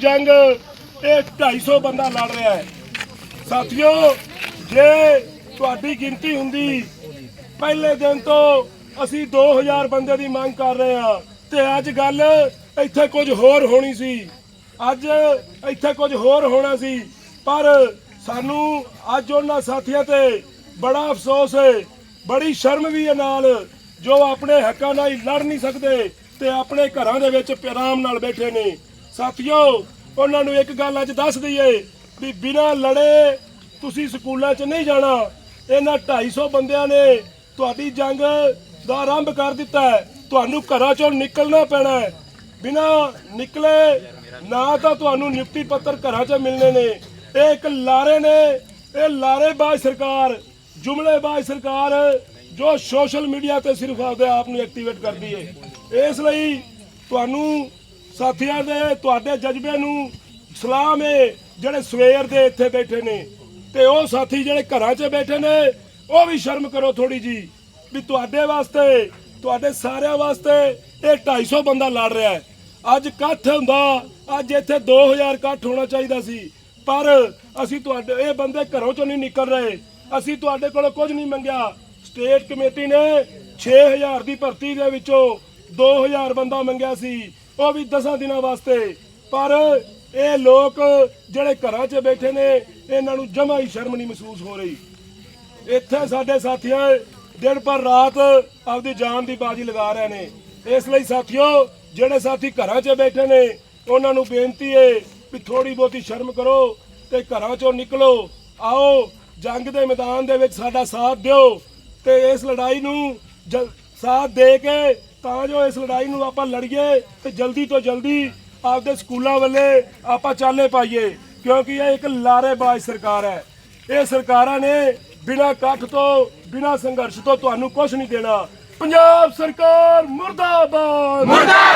ਜੰਗ, ਇਹ 250 ਬੰਦਾ ਲੜ ਰਿਹਾ ਹੈ। ਸਾਥੀਓ, ਜੇ ਤੁਹਾਡੀ ਗਿਣਤੀ ਹੁੰਦੀ, ਪਹਿਲੇ ਦਿਨ ਤੋਂ ਅਸੀਂ 2000 ਬੰਦੇ ਦੀ ਮੰਗ ਕਰ ਰਹੇ ਹਾਂ ਤੇ ਅੱਜ ਗੱਲ ਇੱਥੇ ਕੁਝ ਹੋਰ ਹੋਣੀ ਸੀ। ਅੱਜ ਇੱਥੇ ਕੁਝ ਹੋਰ ਹੋਣਾ ਸੀ, ਪਰ ਸਾਨੂੰ ਅੱਜ ਉਹਨਾਂ ਸਾਥੀਆਂ ਤੇ ਬੜਾ ਅਫਸੋਸ ਹੈ, ਬੜੀ ਸ਼ਰਮ ਵੀ ਹੈ ਨਾਲ, ਜੋ ਆਪਣੇ ਹੱਕਾਂ ਨਾਲ ਹੀ ਲੜ ਨਹੀਂ ਸਕਦੇ ਤੇ ਆਪਣੇ ਘਰਾਂ ਦੇ ਵਿੱਚ ਆਰਾਮ ਨਾਲ ਬੈਠੇ ਨੇ। ਸਾਥੀਓ, ਉਹਨਾਂ ਨੂੰ ਇੱਕ ਗੱਲ ਅੱਜ ਦੱਸ ਦਈਏ ਵੀ ਬਿਨਾਂ ਲੜੇ ਤੁਸੀਂ ਸਕੂਲਾਂ 'ਚ ਨਹੀਂ ਜਾਣਾ। ਇਹਨਾਂ 250 ਬੰਦਿਆਂ ਨੇ ਤੁਹਾਡੀ ਜੰਗ ਦਾ ਆਰੰਭ ਕਰ ਦਿੱਤਾ ਹੈ। ਤੁਹਾਨੂੰ ਘਰਾਂ 'ਚੋਂ ਨਿਕਲਣਾ ਪੈਣਾ ਹੈ। ਬਿਨਾਂ ਨਿਕਲੇ ਨਾ ਤਾਂ ਤੁਹਾਨੂੰ ਨਿਯੁਕਤੀ ਪੱਤਰ ਘਰਾਂ 'ਚ ਮਿਲਣੇ ਨੇ। ਇਹ ਇੱਕ ਲਾਰੇ ਨੇ, ਇਹ ਲਾਰੇਬਾਜ਼ ਸਰਕਾਰ, ਜੁਮਲੇਬਾਜ਼ ਸਰਕਾਰ ਜੋ ਸੋਸ਼ਲ ਮੀਡੀਆ ਤੇ ਸਿਰਫ ਆਪਦੇ ਆਪ ਨੂੰ ਐਕਟੀਵੇਟ ਕਰਦੀ ਹੈ ਇਸ ਲਈ ਤੁਹਾਨੂੰ ਸਾਥੀਆਂ ਦੇ, ਤੁਹਾਡੇ ਜਜ਼ਬੇ ਨੂੰ ਸਲਾਮ ਏ, ਜਿਹੜੇ ਸਵੇਰ ਦੇ ਇੱਥੇ ਬੈਠੇ ਨੇ। ਤੇ ਉਹ ਸਾਥੀ ਜਿਹੜੇ ਘਰਾਂ 'ਚ ਬੈਠੇ ਨੇ, ਉਹ ਵੀ ਸ਼ਰਮ ਕਰੋ ਥੋੜੀ ਜੀ, ਵੀ ਤੁਹਾਡੇ ਵਾਸਤੇ, ਤੁਹਾਡੇ ਸਾਰਿਆਂ ਵਾਸਤੇ ਇਹ 250 ਬੰਦਾ ਲੜ ਰਿਹਾ ਹੈ। ਅੱਜ ਇਕੱਠ ਹੁੰਦਾ, ਅੱਜ ਇੱਥੇ 2000 ਇਕੱਠ ਹੋਣਾ ਚਾਹੀਦਾ ਸੀ। ਪਰ ਅਸੀਂ ਤੁਹਾਡੇ, ਇਹ ਬੰਦੇ ਘਰੋਂ ਚੋਂ ਨਹੀਂ ਨਿਕਲ ਰਹੇ। ਅਸੀਂ ਤੁਹਾਡੇ ਕੋਲੋਂ ਕੁਝ ਨਹੀਂ ਮੰਗਿਆ। ਸਟੇਟ ਕਮੇਟੀ ਨੇ 6000 ਦੀ ਭਰਤੀ ਦੇ ਵਿੱਚੋਂ 2000 ਬੰਦਾ ਮੰਗਿਆ ਸੀ। ਉਹ ਵੀ 10 ਦਿਨਾਂ ਵਾਸਤੇ। ਪਰ ਇਹ ਲੋਕ ਜਿਹੜੇ ਘਰਾਂ 'ਚ ਬੈਠੇ ਨੇ, ਇਹਨਾਂ ਨੂੰ ਜਮਾ ਹੀ ਸ਼ਰਮ ਨਹੀਂ ਮਹਿਸੂਸ ਹੋ ਰਹੀ। ਇੱਥੇ ਸਾਡੇ ਸਾਥੀਆਂ ਦਿਨ ਪਰ ਰਾਤ ਆਪਦੀ ਜਾਨ ਦੀ ਬਾਜੀ ਲਗਾ ਰਹੇ ਨੇ। ਇਸ ਲਈ ਸਾਥੀਓ, ਜਿਹੜੇ ਸਾਥੀ ਘਰਾਂ 'ਚ ਬੈਠੇ ਨੇ, ਉਹਨਾਂ ਨੂੰ ਬੇਨਤੀ ਏ ਵੀ ਥੋੜੀ ਬਹੁਤੀ ਸ਼ਰਮ ਕਰੋ ਤੇ ਘਰਾਂ 'ਚੋਂ ਨਿਕਲੋ। ਆਓ, ਜੰਗ ਦੇ ਮੈਦਾਨ ਦੇ ਵਿੱਚ ਸਾਡਾ ਸਾਥ ਦਿਓ ਤੇ ਇਸ ਲੜਾਈ ਨੂੰ ਜ- ਸਾਥ ਦੇ ਕੇ ਤਾਂ ਜੋ ਇਸ ਲੜਾਈ ਨੂੰ ਆਪਾਂ ਲੜੀਏ ਤੇ ਜਲਦੀ ਤੋਂ ਜਲਦੀ ਆਪਦੇ ਸਕੂਲਾਂ ਵੱਲੇ ਆਪਾਂ ਚਾਲੇ ਪਾਈਏ, ਕਿਉਂਕਿ ਇਹ ਇੱਕ ਲਾਰੇਬਾਜ਼ ਸਰਕਾਰ ਹੈ। ਇਹ ਸਰਕਾਰਾਂ ਨੇ ਬਿਨਾਂ ਇਕੱਠ ਤੋਂ, ਬਿਨਾਂ ਸੰਘਰਸ਼ ਤੋਂ ਤੁਹਾਨੂੰ ਕੁਝ ਨਹੀਂ ਦੇਣਾ। ਪੰਜਾਬ ਸਰਕਾਰ ਮੁਰਦਾਬਾਦ! ਮੁਰਦਾਬਾਦ!